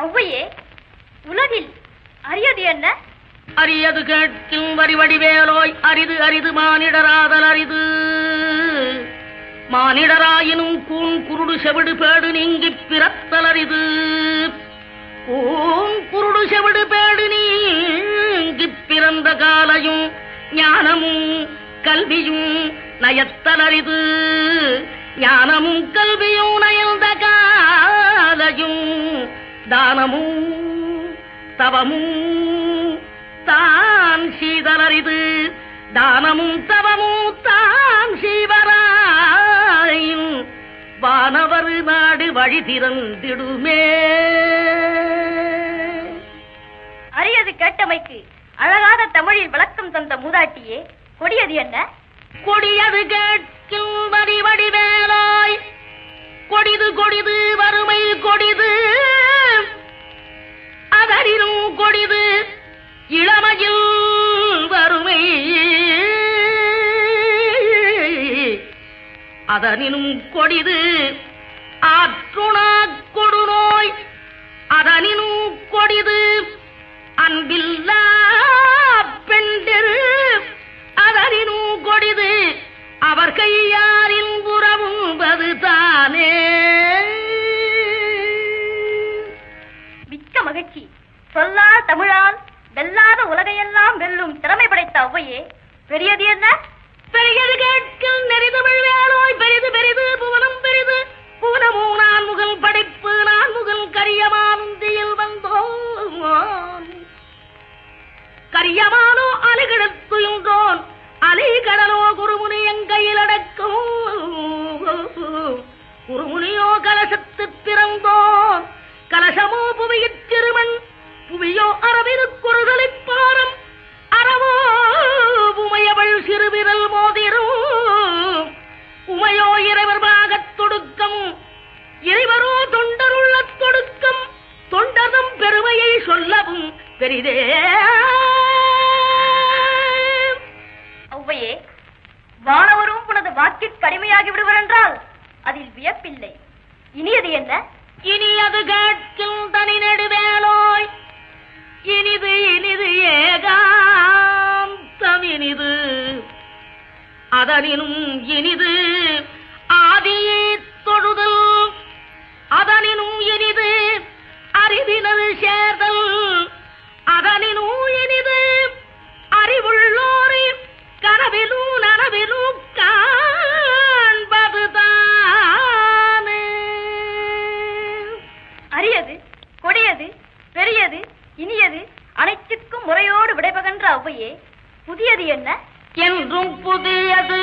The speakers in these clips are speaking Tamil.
ஔவையே உலகில் அரியது என்ன? அரியது கேட்கும் வரி வடிவேலோய் அரிது அரிது மானிடராதல் அரிது. மானிடராயினும் கூன் குருடு செவிடு பேடு நீங்கிப் பிறத்தல் அரிது. கூன் குருடு செவிடு பேடு நீங்கிப் பிறந்த காலையும் ஞானமும் கல்வியும் நயத்தல் அரிது. ஞானமும் கல்வியும் தானமும் தவமும் தான் சீதலரிது. தானமும் தவமும் தான் சீவராயின் வானவர் நாடு வழி திறந்திடுமே. அரியது கேட்டமைக்கு அழகான தமிழில் விளக்கம் தந்த மூதாட்டியே கொடியது என்ன? கொடியது கேட்கும் வடிவேலாய் கொடிது கொடிது அதனினும் கொடிது ஆற்றுணா கொடுநோய். அதனினும் கொடிது அன்பில்லா பெண்டெரு. அதனினும் கொடிது அவர் கையாரின் புறவும்பது தானே. மிக்க மகிழ்ச்சி. சொல்லா தமிழால் வெல்லாத உலகையெல்லாம் வெல்லும் திறமை படைத்த ஒவ்வையே பெரியது என்ன? பெரியது கேட்கும் நெறிதமிழ் வேலோய் பெரிது பெரிது புவனம் பெரிது. புவனமோ நான் முகல் படைப்பு நான் முகல் கரியமானுந்தியில் வந்தோம் கரியமானோ அலைகிடத்துயின்றோன் அலைகடலோ குருமுனி எங்கையில் அடக்கும். குருமுனியோ கலசத்து பிறந்தோன். கலசமோ புவியிற் திருமண் புவியோ அரவிருக்குறுதலிப் பெரிதே. ஔவையே வானவரும் உனது வாக்கிற்கு அடிமையாகி விடுவர் என்றால் அதில் வியப்பில்லை. இனியது என்ன? இனி அது கேட்கும் தனி நெடுவேலோய். இனிது இனிது ஏகாந்தம் இனிது. அதனினும் இனிது புதியது என்ன? என்றும் புதியது.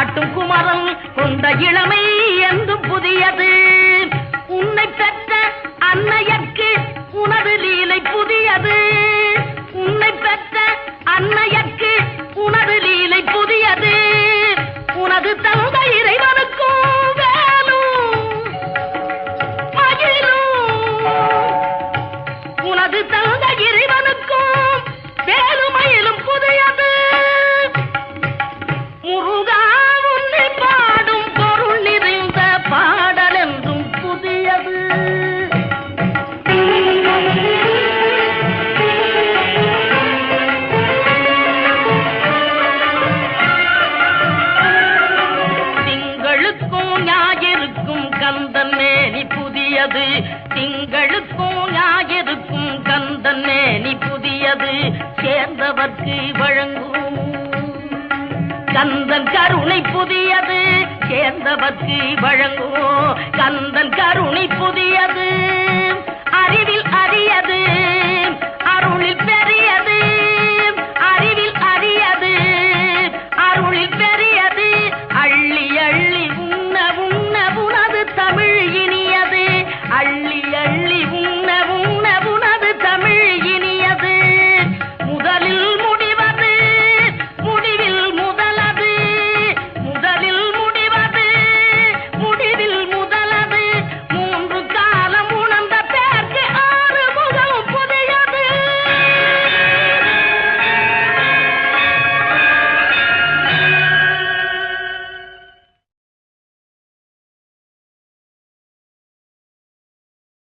காட்டும் குமரன் கொண்ட இளமை என்று புதியது. உன்னை பெற்ற அன்னையர்க்கு அது சேர்ந்தவர்க்கு வழங்கும். கந்தன் கருணை புதியது சேர்ந்தவர்க்கு வழங்கும். கந்தன் கருணை புதிய